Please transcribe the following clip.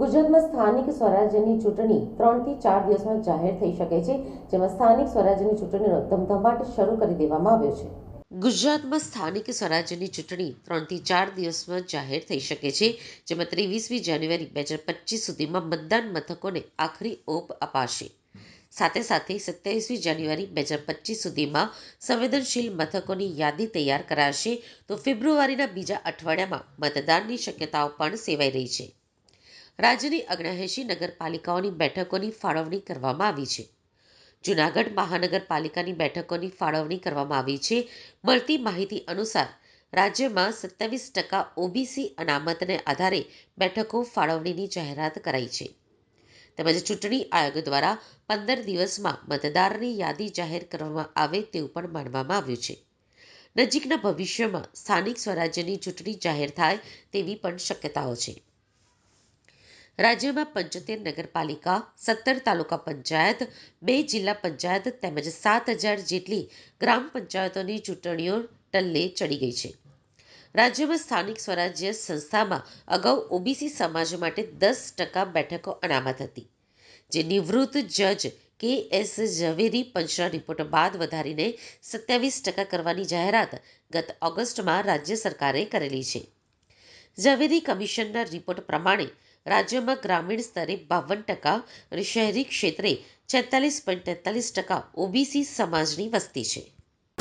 ગુજરાતમાં સ્થાનિક સ્વરાજ્યની ચૂંટણી ત્રણથી ચાર દિવસમાં જાહેર થઈ શકે છે, જેમાં સ્થાનિક સ્વરાજ્યની ચૂંટણીનો ધમધમાટ શરૂ કરી દેવામાં આવ્યો છે. ગુજરાતમાં સ્થાનિક સ્વરાજ્યની ચૂંટણી ત્રણથી ચાર દિવસમાં જાહેર થઈ શકે છે, જેમાં ત્રેવીસમી જાન્યુઆરી બે હજાર પચીસ સુધીમાં મતદાન મથકોને આખરી ઓપ અપાશે. સાથે સાથે સત્યાવીસમી જાન્યુઆરી બે હજાર પચીસ સુધીમાં સંવેદનશીલ મથકોની યાદી તૈયાર કરાશે, તો ફેબ્રુઆરીના બીજા અઠવાડિયામાં મતદાનની શક્યતાઓ પણ સેવાઈ રહી છે. રાજ્યની અગ્નેએંશી નગરપાલિકાઓની બેઠકોની ફાળવણી કરવામાં આવી છે. જૂનાગઢ મહાનગરપાલિકાની બેઠકોની ફાળવણી કરવામાં આવી છે. મળતી માહિતી અનુસાર, રાજ્યમાં સત્યાવીસ ટકા ઓબીસી અનામતને આધારે બેઠકો ફાળવણીની જાહેરાત કરાઈ છે. તેમજ ચૂંટણી આયોગ દ્વારા પંદર દિવસમાં મતદારની યાદી જાહેર કરવામાં આવે તેવું પણ માનવામાં આવ્યું છે. નજીકના ભવિષ્યમાં સ્થાનિક સ્વરાજ્યની ચૂંટણી જાહેર થાય તેવી પણ શક્યતાઓ છે. રાજ્યમાં પંચોતેર નગરપાલિકા, સત્તર તાલુકા પંચાયત, બે જિલ્લા પંચાયત તેમજ સાત હજાર જેટલી ગ્રામ પંચાયતોની ચૂંટણીઓ ટલ્લે ચડી ગઈ છે. રાજ્યમાં સ્થાનિક સ્વરાજ્ય સંસ્થામાં અગાઉ ઓબીસી સમાજ માટે દસ ટકા બેઠકો અનામત હતી, જે નિવૃત્ત જજ કે એસ ઝવેરી પંચના રિપોર્ટ બાદ વધારીને સત્યાવીસ ટકા કરવાની જાહેરાત ગત ઓગસ્ટમાં રાજ્ય સરકારે કરેલી છે. ઝવેરી કમિશનના રિપોર્ટ પ્રમાણે રાજ્યમાં ગ્રામીણ સ્તરે બાવન ટકા અને શહેરી ક્ષેત્રે છેતાલીસ પોઈન્ટ તેતાલીસ ટકા ઓબીસી સમાજની વસ્તી છે.